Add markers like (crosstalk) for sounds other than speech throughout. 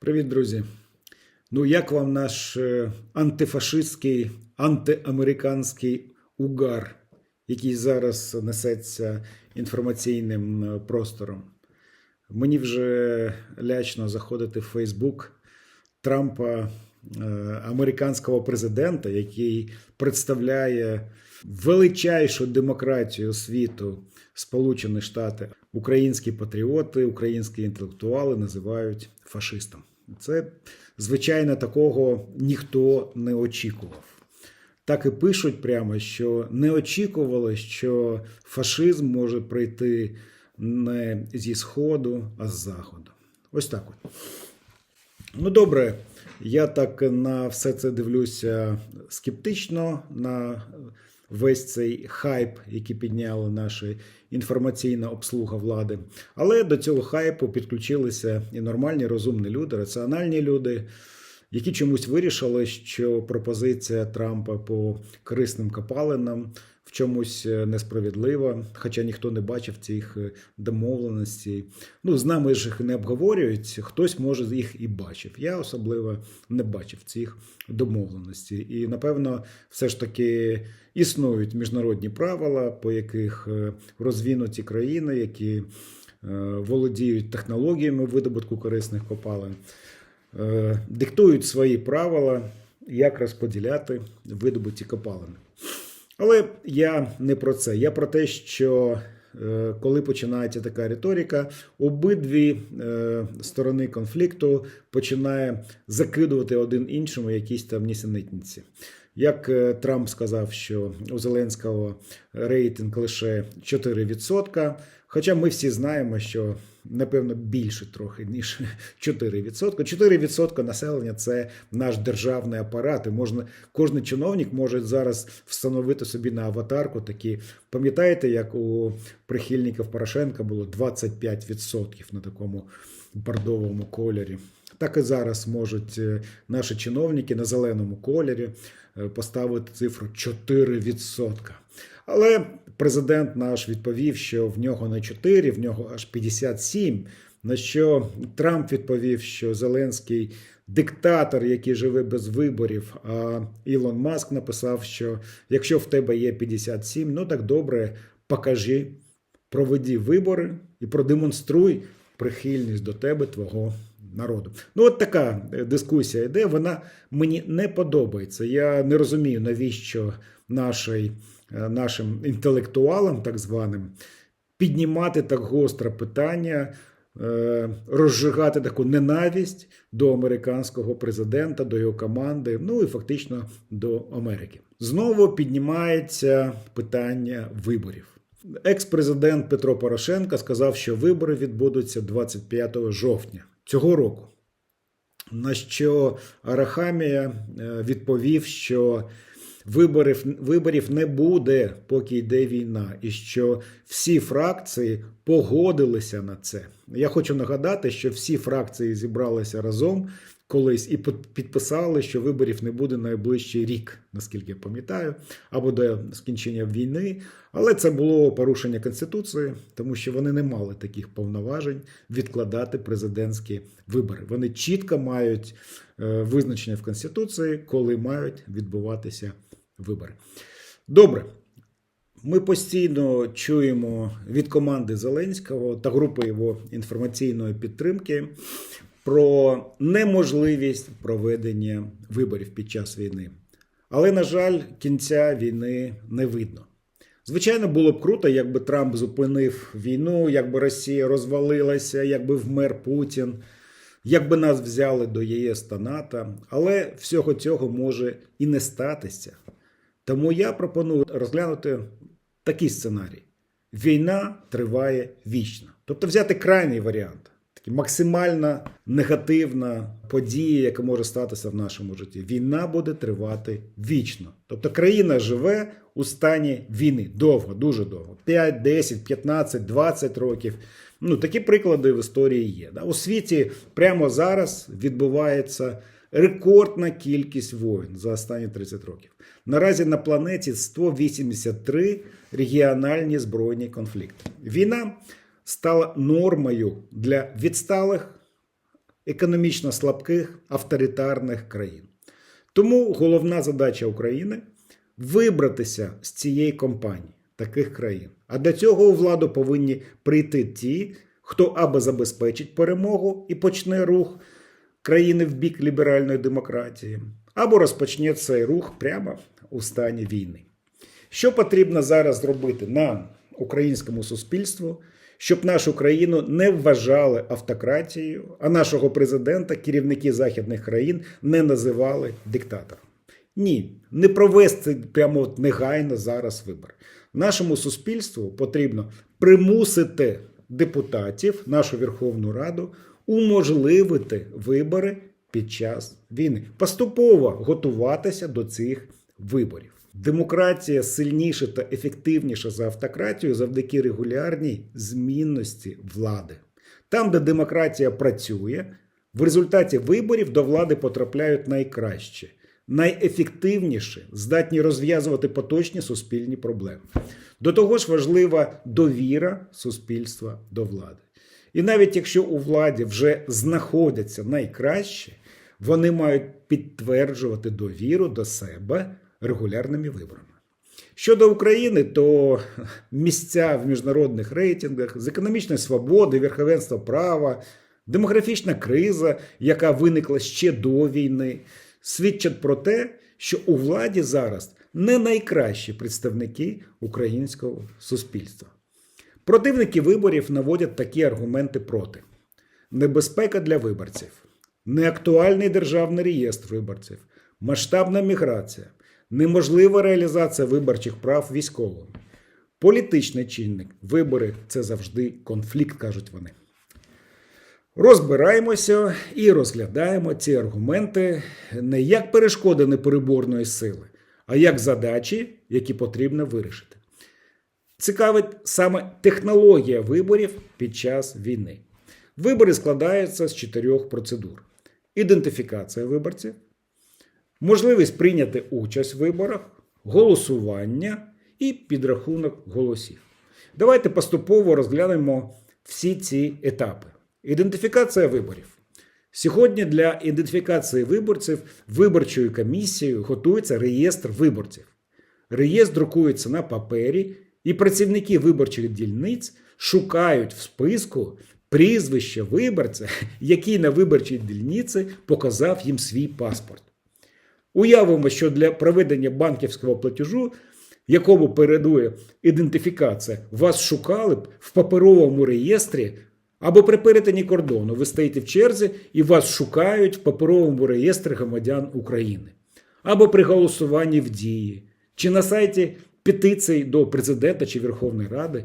Привіт, друзі. Ну, як вам наш е, антифашистський, антиамериканський угар, який зараз несеться інформаційним е, простором? Мені вже лячно заходити в Фейсбук Трампа, американського президента, який представляє величайшу демократію світу Сполучені Штати. Українські патріоти, українські інтелектуали називають фашистом. Це, звичайно, такого ніхто не очікував. Так і пишуть прямо, що не очікували, що фашизм може прийти не зі Сходу, а з Заходу. Ось так от. Ну, добре, я так на все це дивлюся скептично на весь цей хайп, який підняла наша інформаційна обслуга влади. Але до цього хайпу підключилися і нормальні розумні люди, раціональні люди, які чомусь вирішили, що пропозиція Трампа по корисним копалинам в чомусь е, несправедлива, хоча ніхто не бачив цих е, домовленостей. Ну, з нами ж їх не обговорюють, хтось може їх і бачив. Я особливо не бачив цих домовленостей. І, напевно, все ж таки існують міжнародні правила, по яких е, розвинуті країни, які володіють технологіями видобутку корисних копалин, диктують свої правила, як розподіляти видобуті копалини. Але я не про це. Я про те, що е, коли починається така риторика, обидві е, сторони конфлікту починає закидувати один іншому якісь там нісенітниці. Як е, Трамп сказав, що у Зеленського рейтинг лише 4%, хоча ми всі знаємо, що напевно більше трохи, ніж (laughs) 4%. 4% населення це наш державний апарат. І можна, кожен чиновник може зараз встановити собі на аватарку такі. Пам'ятаєте, як у прихильників Порошенка було 25% на такому бордовому кольорі? Так і зараз можуть е, наші чиновники на зеленому кольорі е, поставити цифру 4%. Але президент наш відповів, що в нього не 4, в нього аж 57. На що Трамп відповів, що Зеленський диктатор, який живе без виборів. А Ілон Маск написав, що якщо в тебе є 57, ну так добре, покажи, проведи вибори і продемонструй прихильність до тебе, твого народу. Ну, от така дискусія йде. Вона мені не подобається. Я не розумію, навіщо нашій, нашим інтелектуалам, так званим, піднімати так гостре питання, е, розжигати таку ненависть до американського президента, до його команди, ну і фактично до Америки. Знову піднімається питання виборів. Екс-президент Петро Порошенко сказав, що вибори відбудуться 25 жовтня цього року. На що Арахамія е, відповів, що виборів, виборів не буде, поки йде війна, і що всі фракції погодилися на це. Я хочу нагадати, що всі фракції зібралися разом колись і підписали, що виборів не буде найближчий рік, наскільки я пам'ятаю, або до скінчення війни. Але це було порушення конституції, тому що вони не мали таких повноважень відкладати президентські вибори. Вони чітко мають е, визначення в конституції, коли мають відбуватися вибори. Добре. Ми постійно чуємо від команди Зеленського та групи його інформаційної підтримки про неможливість проведення виборів під час війни. Але, на жаль, кінця війни не видно. Звичайно, було б круто, якби Трамп зупинив війну, якби Росія розвалилася, якби вмер Путін, якби нас взяли до ЄС та НАТО. Але всього цього може і не статися. Тому я пропоную розглянути такий сценарій: війна триває вічно. Тобто взяти крайній варіант. Максимально негативна подія, яка може статися в нашому житті. Війна буде тривати вічно. Тобто країна живе у стані війни довго, дуже довго. 5, 10, 15, 20 років. Ну, такі приклади в історії є. У світі прямо зараз відбувається рекордна кількість воїн за останні 30 років. Наразі на планеті 183 регіональні збройні конфлікти. Війна стала нормою для відсталих економічно слабких авторитарних країн. Тому головна задача України вибратися з цієї компанії, таких країн. А для цього у владу повинні прийти ті, хто або забезпечить перемогу і почне рух країни в бік ліберальної демократії, або розпочне цей рух прямо у стані війни. Що потрібно зараз зробити нам, українському суспільству, щоб нашу країну не вважали автократією, а нашого президента керівники західних країн не називали диктатором? Ні, не провести прямо негайно зараз вибори. Нашому суспільству потрібно примусити депутатів, нашу Верховну Раду, уможливити вибори під час війни, поступово готуватися до цих виборів. Демократія сильніша та ефективніша за автократію завдяки регулярній змінності влади. Там, де демократія працює, в результаті виборів до влади потрапляють найкраще, найефективніше, здатні розв'язувати поточні суспільні проблеми. До того ж важлива довіра суспільства до влади. І навіть якщо у владі вже знаходяться найкраще, вони мають підтверджувати довіру до себе регулярними виборами. Щодо України, то місця в міжнародних рейтингах з економічної свободи, верховенства права, демографічна криза, яка виникла ще до війни, свідчать про те, що у владі зараз не найкращі представники українського суспільства. Противники виборів наводять такі аргументи проти: небезпека для виборців, неактуальний державний реєстр виборців, масштабна міграція, неможлива реалізація виборчих прав військовим. Політичний чинник, вибори це завжди конфлікт, кажуть вони. Розбираємося і розглядаємо ці аргументи не як перешкоди непереборної сили, а як задачі, які потрібно вирішити. Цікавить саме технологія виборів під час війни. Вибори складаються з чотирьох процедур: ідентифікація виборців, можливість прийняти участь в виборах, голосування і підрахунок голосів. Давайте поступово розглянемо всі ці етапи. Ідентифікація виборів. Сьогодні для ідентифікації виборців виборчою комісією готується реєстр виборців. Реєстр друкується на папері, і працівники виборчих дільниць шукають в списку прізвище виборця, який на виборчій дільниці показав їм свій паспорт. Уявимо, що для проведення банківського платежу, якому передує ідентифікація, вас шукали б в паперовому реєстрі або при перетині кордону. Ви стоїте в черзі і вас шукають в паперовому реєстрі громадян України, або при голосуванні в дії, чи на сайті петицій до президента чи Верховної Ради.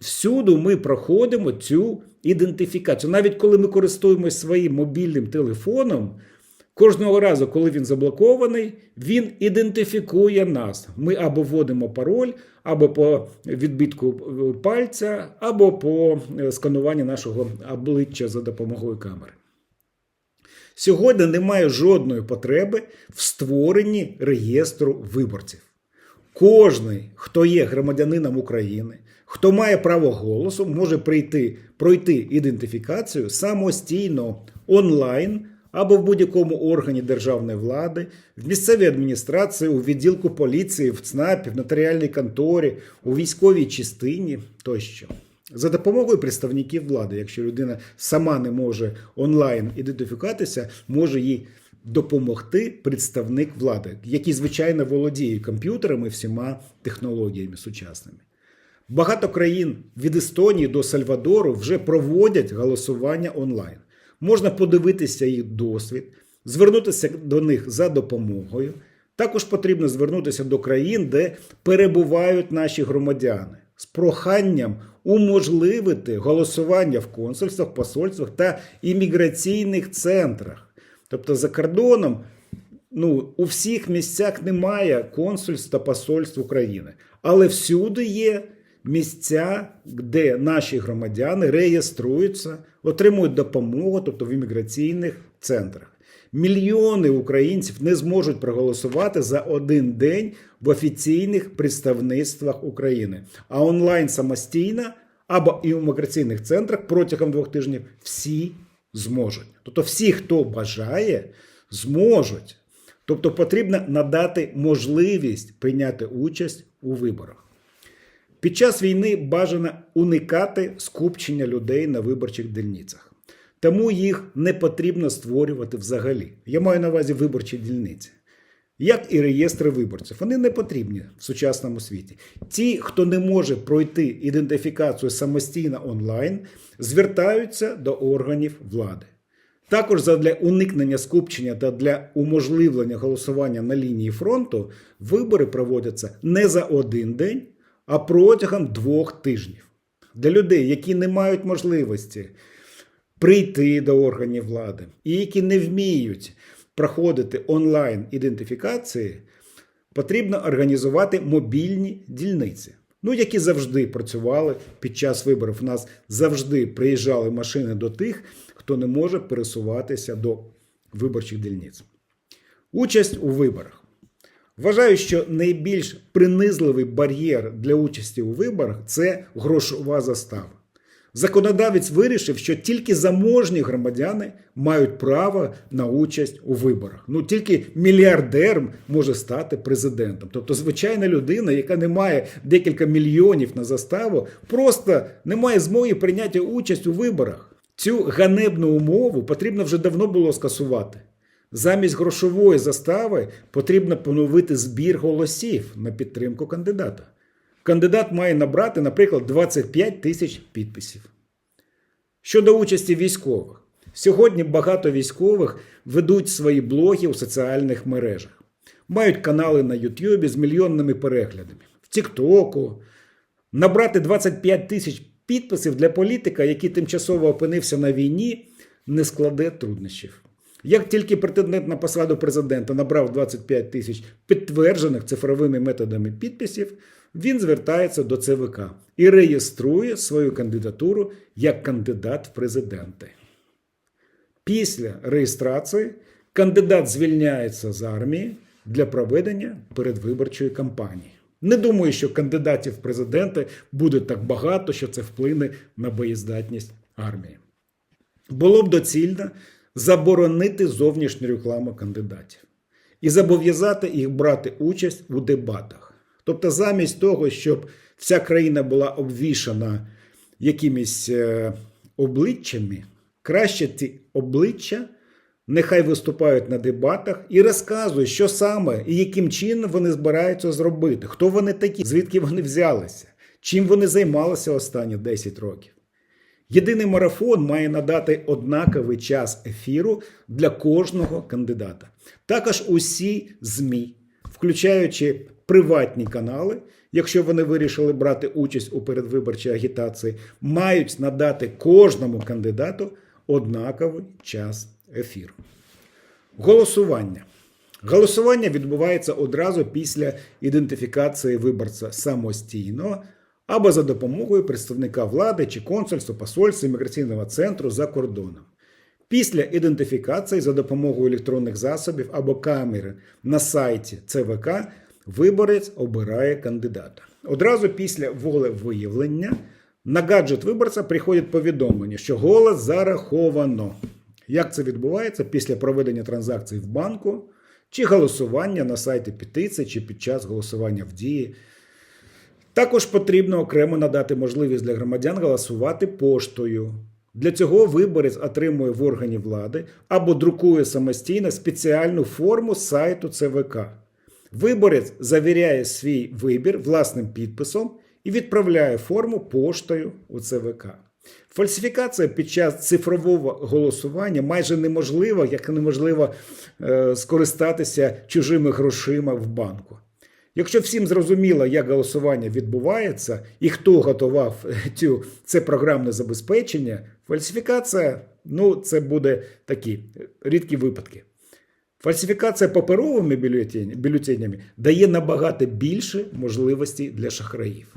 Всюди ми проходимо цю ідентифікацію. Навіть коли ми користуємося своїм мобільним телефоном, кожного разу, коли він заблокований, він ідентифікує нас. Ми або вводимо пароль, або по відбитку пальця, або по скануванню нашого обличчя за допомогою камери. Сьогодні немає жодної потреби в створенні реєстру виборців. Кожний, хто є громадянином України, хто має право голосу, може прийти, пройти ідентифікацію самостійно онлайн або в будь-якому органі державної влади, в місцевій адміністрації, у відділку поліції, в ЦНАПі, в нотаріальній конторі, у військовій частині тощо. За допомогою представників влади, якщо людина сама не може онлайн ідентифікуватися, може їй допомогти представник влади, який, звичайно, володіє комп'ютерами всіма технологіями сучасними. Багато країн від Естонії до Сальвадору вже проводять голосування онлайн. Можна подивитися їх досвід, звернутися до них за допомогою. Також потрібно звернутися до країн, де перебувають наші громадяни, з проханням уможливити голосування в консульствах, посольствах та імміграційних центрах. Тобто за кордоном ну, у всіх місцях немає консульств та посольств України, але всюди є місця, де наші громадяни реєструються, отримують допомогу, тобто в імміграційних центрах. Мільйони українців не зможуть проголосувати за один день в офіційних представництвах України, а онлайн самостійно або і в імміграційних центрах протягом двох тижнів всі зможуть. Тобто, всі, хто бажає, зможуть. Тобто потрібно надати можливість прийняти участь у виборах. Під час війни бажано уникати скупчення людей на виборчих дільницях. Тому їх не потрібно створювати взагалі. Я маю на увазі виборчі дільниці. Як і реєстри виборців, вони не потрібні в сучасному світі. Ті, хто не може пройти ідентифікацію самостійно онлайн, звертаються до органів влади. Також задля уникнення скупчення та для уможливлення голосування на лінії фронту вибори проводяться не за один день, а протягом двох тижнів. Для людей, які не мають можливості прийти до органів влади і які не вміють проходити онлайн ідентифікації, потрібно організувати мобільні дільниці. Ну, які завжди працювали під час виборів. У нас завжди приїжджали машини до тих, хто не може пересуватися до виборчих дільниць. Участь у виборах. Вважаю, що найбільш принизливий бар'єр для участі у виборах це грошова застава. Законодавець вирішив, що тільки заможні громадяни мають право на участь у виборах. Ну тільки мільярдер може стати президентом. Тобто, звичайна людина, яка не має декілька мільйонів на заставу, просто не має змоги прийняти участь у виборах. Цю ганебну умову потрібно вже давно було скасувати. Замість грошової застави потрібно поновити збір голосів на підтримку кандидата. Кандидат має набрати, наприклад, 25 тисяч підписів. Щодо участі військових, сьогодні багато військових ведуть свої блоги у соціальних мережах, мають канали на Ютубі з мільйонними переглядами, в Тіктоку. Набрати 25 тисяч підписів для політика, який тимчасово опинився на війні, не складе труднощів. Як тільки претендент на посаду президента набрав 25 тисяч підтверджених цифровими методами підписів, він звертається до ЦВК і реєструє свою кандидатуру як кандидат в президенти. Після реєстрації кандидат звільняється з армії для проведення передвиборчої кампанії. Не думаю, що кандидатів в президенти буде так багато, що це вплине на боєздатність армії. Було б доцільно заборонити зовнішню рекламу кандидатів і зобов'язати їх брати участь у дебатах. Тобто, замість того, щоб вся країна була обвішана якимись е, обличчями, краще ці обличчя нехай виступають на дебатах і розказують, що саме і яким чином вони збираються зробити, хто вони такі, звідки вони взялися, чим вони займалися останні 10 років. Єдиний марафон має надати однаковий час ефіру для кожного кандидата. Також усі ЗМІ, включаючи приватні канали, якщо вони вирішили брати участь у передвиборчій агітації, мають надати кожному кандидату однаковий час ефіру. Голосування. Голосування відбувається одразу після ідентифікації виборця самостійно або за допомогою представника влади чи консульства, посольства імміграційного центру за кордоном. Після ідентифікації за допомогою електронних засобів або камери на сайті ЦВК виборець обирає кандидата. Одразу після волевиявлення на гаджет виборця приходить повідомлення, що голос зараховано. Як це відбувається після проведення транзакцій в банку чи голосування на сайті петиції, чи під час голосування в дії. Також потрібно окремо надати можливість для громадян голосувати поштою. Для цього виборець отримує в органі влади або друкує самостійно спеціальну форму сайту ЦВК. Виборець завіряє свій вибір власним підписом і відправляє форму поштою у ЦВК. Фальсифікація під час цифрового голосування майже неможлива, як неможливо е, скористатися чужими грошима в банку. Якщо всім зрозуміло, як голосування відбувається і хто готував цю, це програмне забезпечення, фальсифікація ну, це буде такі рідкі випадки. Фальсифікація паперовими бюлетенями дає набагато більше можливостей для шахраїв.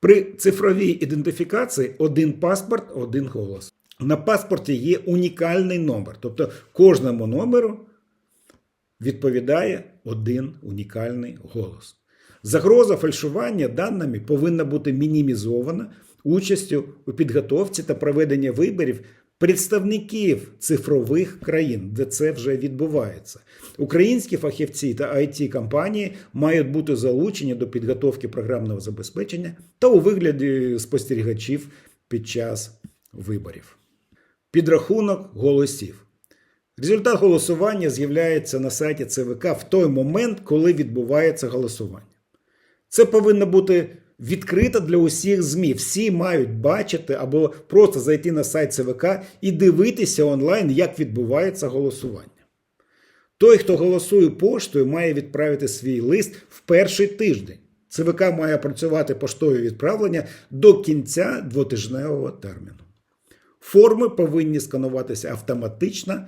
При цифровій ідентифікації один паспорт, один голос. На паспорті є унікальний номер, тобто кожному номеру відповідає один унікальний голос. Загроза фальшування даними повинна бути мінімізована участю у підготовці та проведенні виборів представників цифрових країн, де це вже відбувається. Українські фахівці та it компанії мають бути залучені до підготовки програмного забезпечення та у вигляді спостерігачів під час виборів. Підрахунок голосів. Результат голосування з'являється на сайті ЦВК в той момент, коли відбувається голосування. Це повинно бути відкрито для усіх ЗМІ. Всі мають бачити або просто зайти на сайт ЦВК і дивитися онлайн, як відбувається голосування. Той, хто голосує поштою, має відправити свій лист в перший тиждень. ЦВК має працювати поштове відправлення до кінця двотижневого терміну. Форми повинні скануватися автоматично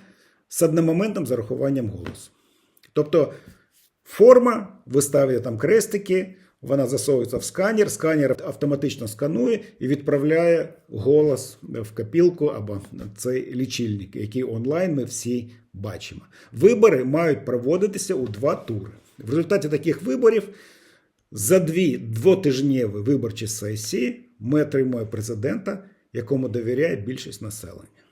з одномоментним зарахуванням голосу. Тобто форма, ви ставите там крестики, вона засовується в сканер, сканер автоматично сканує і відправляє голос в копілку або цей лічильник, який онлайн ми всі бачимо. Вибори мають проводитися у два тури. В результаті таких виборів за дві двотижневі виборчі сесії ми отримуємо президента, якому довіряє більшість населення.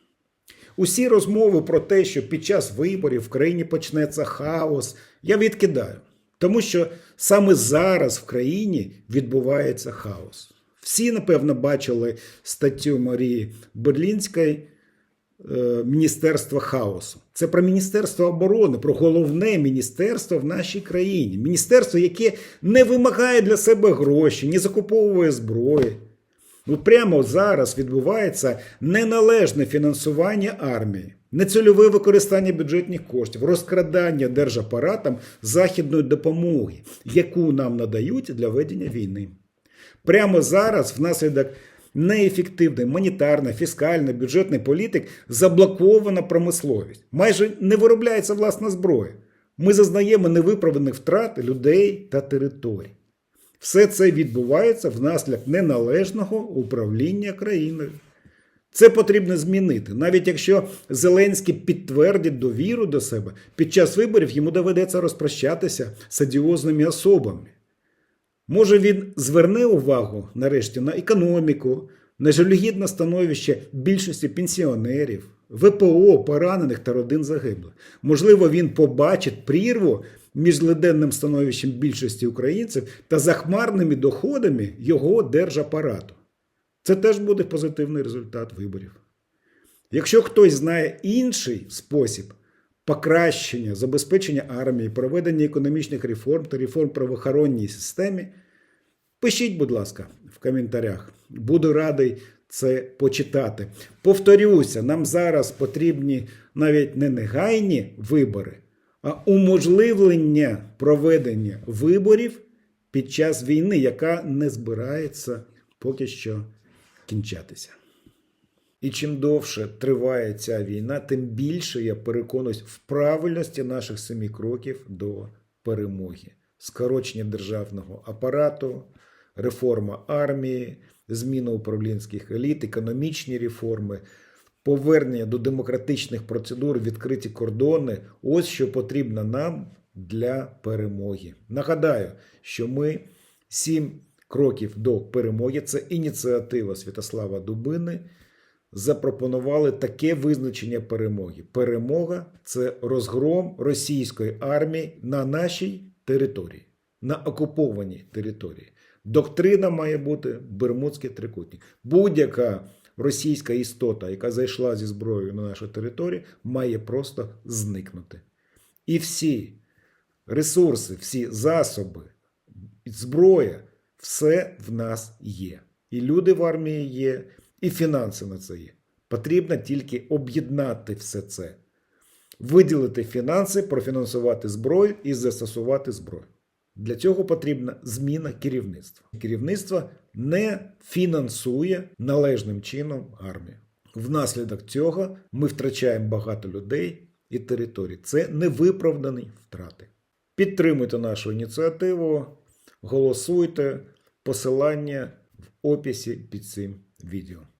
Усі розмови про те, що під час виборів в країні почнеться хаос, я відкидаю. Тому що саме зараз в країні відбувається хаос. Всі, напевно, бачили статтю Марії Берлінської е, Міністерство хаосу. Це про Міністерство оборони, про головне міністерство в нашій країні. Міністерство, яке не вимагає для себе гроші, не закуповує зброї. Прямо зараз відбувається неналежне фінансування армії, нецільове використання бюджетних коштів, розкрадання держапаратом західної допомоги, яку нам надають для ведення війни. Прямо зараз, внаслідок неефективної монетарної, фіскальної, бюджетної політики, заблокована промисловість. Майже не виробляється власна зброя. Ми зазнаємо невиправданих втрат людей та територій. Все це відбувається внаслідок неналежного управління країною. Це потрібно змінити. Навіть якщо Зеленський підтвердить довіру до себе, під час виборів йому доведеться розпрощатися з адіозними особами. Може, він зверне увагу нарешті на економіку, на жалюгідне становище більшості пенсіонерів, ВПО, поранених та родин загиблих. Можливо, він побачить прірву між злиденним становищем більшості українців та захмарними доходами його держапарату. Це теж буде позитивний результат виборів. Якщо хтось знає інший спосіб покращення, забезпечення армії, проведення економічних реформ та реформ правоохоронній системі, пишіть, будь ласка, в коментарях. Буду радий це почитати. Повторюся, нам зараз потрібні навіть не негайні вибори, а уможливлення проведення виборів під час війни, яка не збирається поки що кінчатися. І чим довше триває ця війна, тим більше я переконуюсь в правильності наших семи кроків до перемоги, скорочення державного апарату, реформа армії, зміна управлінських еліт, економічні реформи, повернення до демократичних процедур, відкриті кордони ось що потрібно нам для перемоги. Нагадаю, що ми сім кроків до перемоги це ініціатива Святослава Дубини. Запропонували таке визначення перемоги. Перемога це розгром російської армії на нашій території, на окупованій території. Доктрина має бути Бермудський трикутник. Будь-яка російська істота, яка зайшла зі зброєю на нашу територію, має просто зникнути. І всі ресурси, всі засоби, зброя, все в нас є. І люди в армії є, і фінанси на це є. Потрібно тільки об'єднати все це, виділити фінанси, профінансувати зброю і застосувати зброю. Для цього потрібна зміна керівництва. Керівництво не фінансує належним чином армію. Внаслідок цього ми втрачаємо багато людей і територій. Це невиправдані втрати. Підтримуйте нашу ініціативу, голосуйте. Посилання в описі під цим відео.